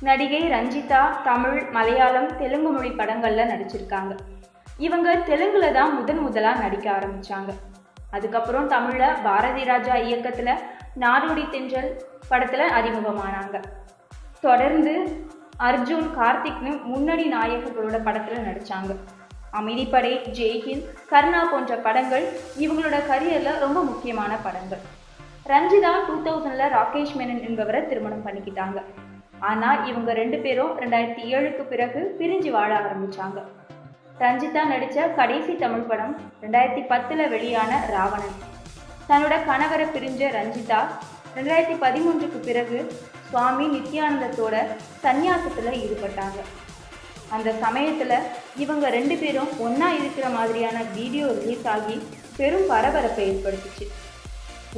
நடிகை ரஞ்சிதா தமிழ் மலையாளம் தெலுங்கு மொழி படங்களில் நடிச்சிருக்காங்க. இவங்க தெலுங்குல தான் முதன் முதலாக நடிக்க ஆரம்பிச்சாங்க. அதுக்கப்புறம் தமிழில் பாரதி ராஜா இயக்கத்தில் நாடோடி தென்றல் படத்தில் அறிமுகமானாங்க. தொடர்ந்து அர்ஜுன் கார்த்திக்னு முன்னணி நாயகர்களோட படத்தில் நடித்தாங்க அமைதிப்படை ஜெய்ஹிந்த் கர்ணா போன்ற படங்கள் இவங்களோட கரியரில் ரொம்ப முக்கியமான படங்கள். ரஞ்சிதா டூ தௌசண்டில் ராகேஷ் மேனன் என்பவரை திருமணம் பண்ணிக்கிட்டாங்க. ஆனால் இவங்க ரெண்டு பேரும் ரெண்டாயிரத்தி ஏழுக்கு பிறகு பிரிஞ்சு வாழ ஆரம்பிச்சாங்க. ரஞ்சிதா நடித்த கடைசி தமிழ் படம் ரெண்டாயிரத்தி பத்தில் வெளியான ராவணன். தன்னோட கணவரை பிரிஞ்ச ரஞ்சிதா ரெண்டாயிரத்தி பதிமூன்றுக்கு பிறகு சுவாமி நித்யானந்தத்தோட சந்நியாசத்தில் ஈடுபட்டாங்க. அந்த சமயத்தில் இவங்க ரெண்டு பேரும் ஒன்றா இருக்கிற மாதிரியான வீடியோ ரிலீஸ் ஆகி பெரும் பரபரப்பை ஏற்படுத்துச்சு.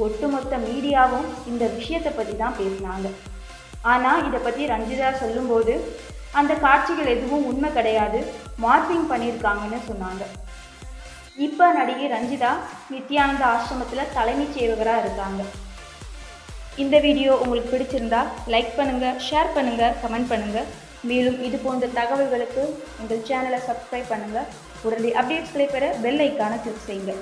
ஒட்டுமொத்த மீடியாவும் இந்த விஷயத்தை பற்றி தான் பேசினாங்க. ஆனால் இதை பற்றி ரஞ்சிதா சொல்லும்போது அந்த காட்சிகள் எதுவும் உண்மை கிடையாது மார்பிங் பண்ணியிருக்காங்கன்னு சொன்னாங்க. இப்போ நடிகை ரஞ்சிதா நித்யானந்த ஆசிரமத்தில் தலைமைச் சேவகராக இருக்காங்க. இந்த வீடியோ உங்களுக்கு பிடிச்சிருந்தா லைக் பண்ணுங்கள் ஷேர் பண்ணுங்கள் கமெண்ட் பண்ணுங்கள் மேலும் இது போன்ற தகவல்களுக்கு எங்கள் சேனலை சப்ஸ்கிரைப் பண்ணுங்கள் உடனடி அப்டேட்ஸ்களை பெற பெல் ஐக்கானை கிளிக் செய்யுங்க.